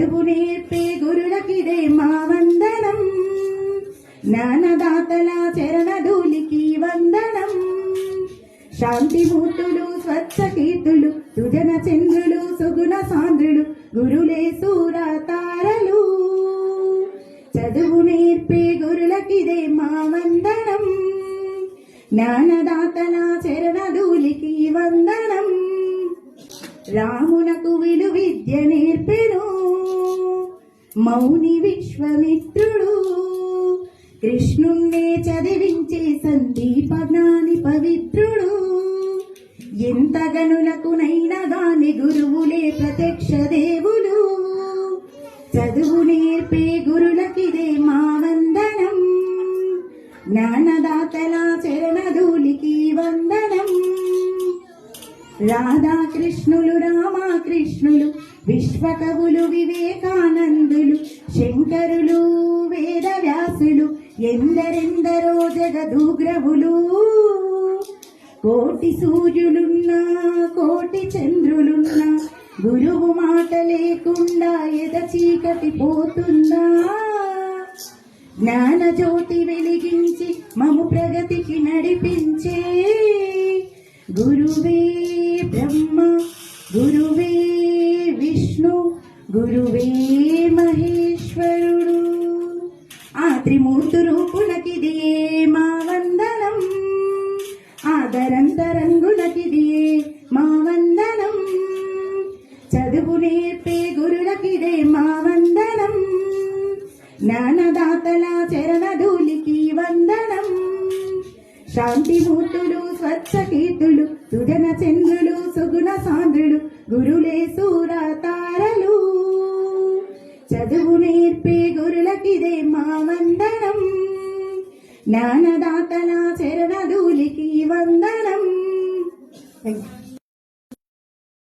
చదువు నేర్పే గురులకిదే మా వందనం జ్ఞానదాతల చరణధూలికి వందనం శాంతిమూర్తులు స్వచ్ఛకీర్తులు సుజన చంద్రులు సుగుణ సాంద్రులు గురులే సూర తారలు చదువు నేర్పే గురులకిదే మా వందనం జ్ఞానదాతల చరణధూలికి వందనం రామునకు విలు విద్య మౌని విశ్వమిత్రుడు. కృష్ణుణ్ణే చదివించే సందీప జ్ఞాని పవిత్రుడు. ఎంత గనులకునైనా గాని గురువులే ప్రత్యక్ష దేవులు. చదువు నేర్పే గురులకిదే మా వందనం. జ్ఞానదాతల చరణధూలికి వందనం. రాధాకృష్ణులు రామకృష్ణులు విశ్వకవులు వివేకానందులు శంకరులు వేదవ్యాసులు ఎందరెందరో జగదూగ్రవులు కోటి సూర్యులున్నా కోటి చంద్రులున్నా గురువు మాట లేకుండా ఎద చీకటి పోతుందా జ్ఞాన జ్యోతి వెలిగించి మము ప్రగతికి నడిపించే గురువే బ్రహ్మ. గురువే మహేశ్వరుడు. ఆ త్రిమూర్తి రూపులకిది మా వందనం. ఆదరంతరంగులకిది మా వందనం. చదువు నేర్పే గురులకిదే మా వందనం. జ్ఞానదాతల చరణధూలికి వందనం. శాంతిమూర్తులు స్వచ్ఛ కీర్తులు సుజన చంద్రులు సుగుణ సాంద్రులు గురులే సూర చదువు నేర్పే గురులకిదే మా వందనం జ్ఞానదాతల చరణధూలికి వందనం Thank you.